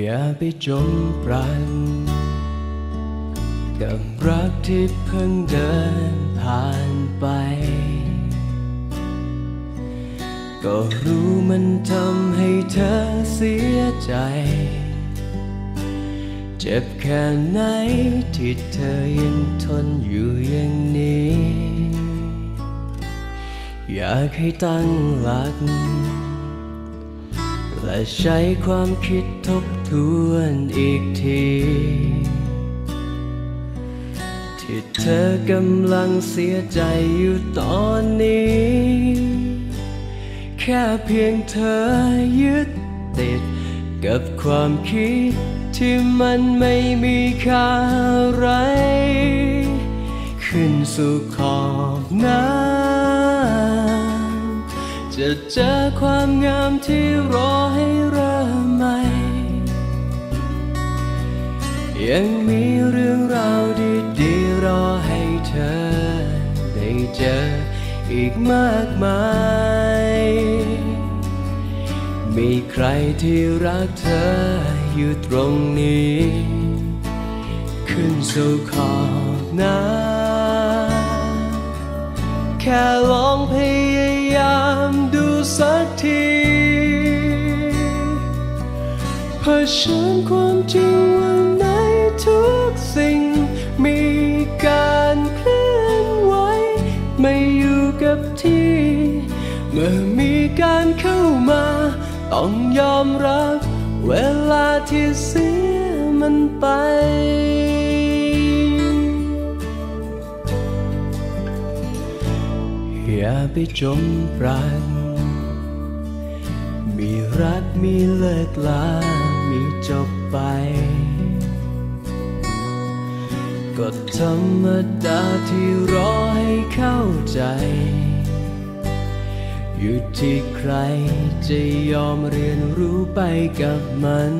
อย่าไปจมปรันกับรักที่เพิ่งเดินผ่านไป ก็รู้มันทำให้เธอเสียใจ เจ็บแค่ไหนที่เธอยังทนอยู่อย่างนี้ อยากให้ตั้งหลัก และใช้ความคิดทบทวนอีกที ที่เธอกำลังเสียใจอยู่ตอนนี้ แค่เพียงเธอยึดติดกับความคิดที่มันไม่มีค่าอะไร ขึ้นสู่ขอบน้ำจะเจอความงามที่รอ ยังมีเรื่องราวดีๆรอให้เธอ ได้เจออีกมากมาย มีใครที่รักเธออยู่ตรงนี้ ขึ้นสู่ขอบน้ำแค่ลองพยายามดูสักทีเผชิญความจริงว่าใน ทุกสิ่ง มีการเคลื่อนไหว ไม่อยู่กับที่ เมื่อมีการเข้ามา ต้องยอมรับ เวลาที่เสียมันไปอย่าไปจมปรันมีรักมีเลิกลา มีจบไป ก็ธรรมดาที่รอให้เข้าใจ อยู่ที่ใครจะยอมเรียนรู้ไปกับมัน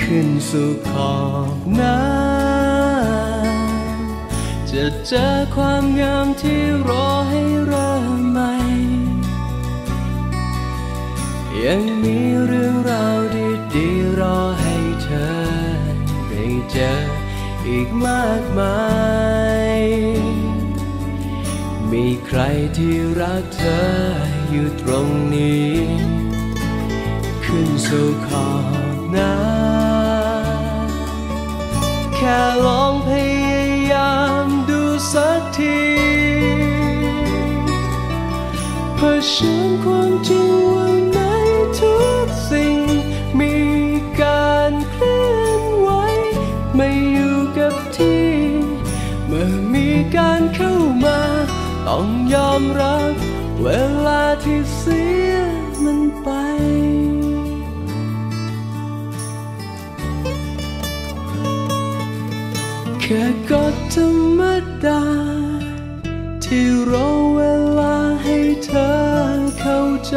ขึ้นสู่ขอบน้ำจะเจอความงามที่รอให้เริ่มใหม่ยังมีเรื่องราวดีๆรอให้เธอได้เจอ อีกมากมาย มีใครที่รักเธออยู่ตรงนี้ ขึ้นสู่ขอบน้ำแค่ลองพยายามดูสักทีเผชิญความจริง การเข้ามา ต้องยอมรับ เวลาที่เสียมันไปแค่กฎธรรมดา ที่รอเวลาให้เธอเข้าใจ